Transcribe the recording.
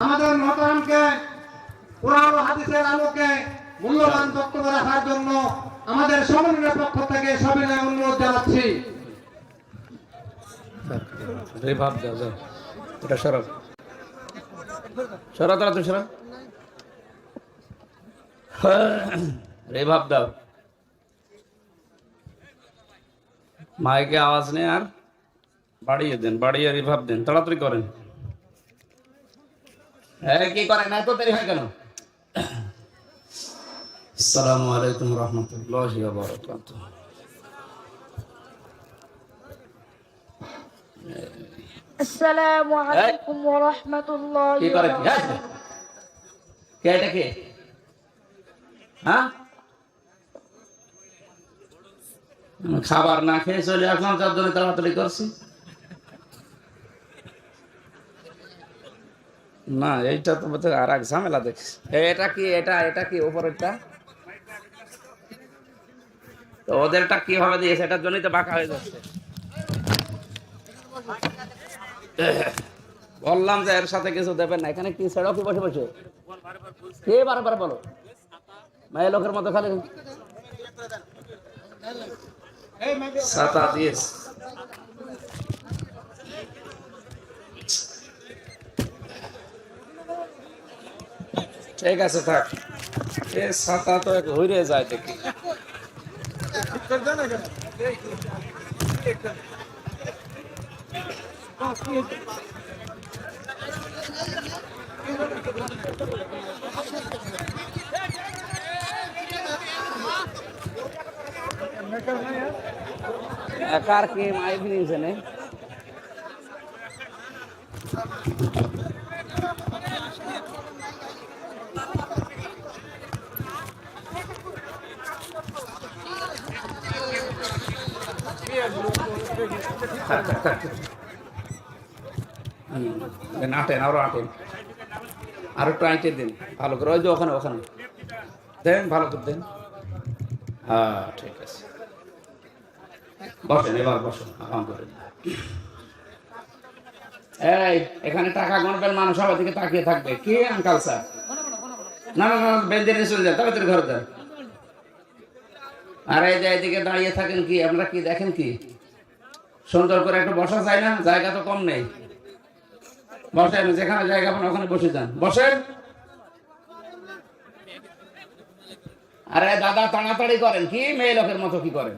আমাদের মতামকে কোরআন ও হাদিসের আলোকে মূল্যবান বক্তব্য রাখার জন্য আমাদের সমন্বয়ের পক্ষ থেকে সবিনয় অনুরোধ জানাচ্ছি। মাইকে আওয়াজ নেই আর বাড়িয়ে দেন, বাড়িয়ে রিভাব দেন, তাড়াতাড়ি করেন। কি করেন এত দেরি হয় কেন? আলাইকুম হ্যাঁ? খাবার না খেয়ে চলে এখন তার জন্য তাড়াতাড়ি করছি। না, এইটা তো বোধহয় আর এক ঝামেলা দেখছি এটা কি, এটা এটা কি উপরেরটা তো ওদেরটা কীভাবে দিয়েছে, এটার জন্যই তো বাঁকা হয়ে যাচ্ছে। বললাম যে এর সাথে কিছু দেবেন না, এখানে কি ছেড়ো কি বসে বসে? কে বারবার বলো? মেয়ে লোকের মতো খালি। ছাতা দিয়েছে ঠিক আছে থাক। এ ছাতা তো এক হইরে যায় দেখি। একার কি মাইক নিয়েছে নে? হুম, আটেন, আরও আটেন। আরও একটু আইটে দিন। ভালো করে, ওই যে ওখানে ওখানে। দেন, ভালো করে দেন। হ্যাঁ ঠিক আছে। বসেন, এবার বসেন এই, এখানে টাকা গণবেন, মানুষ সবার দিকে তাকিয়ে থাকবে। কি আঙ্কাল স্যার? না না না নিয়ে চলে যান তাড়াতাড়ি আর এই যে দাঁড়িয়ে থাকেন কি, আপনারা কি দেখেন কি? সুন্দর করে একটু বসা যায় না? জায়গা তো কম নেই। বসেন, যেখানে জায়গা পান ওখানে বসে যান। বসেন। আরে দাদা, তাড়াতাড়ি করেন। কি মেয়ে লোকের মতো কি করেন?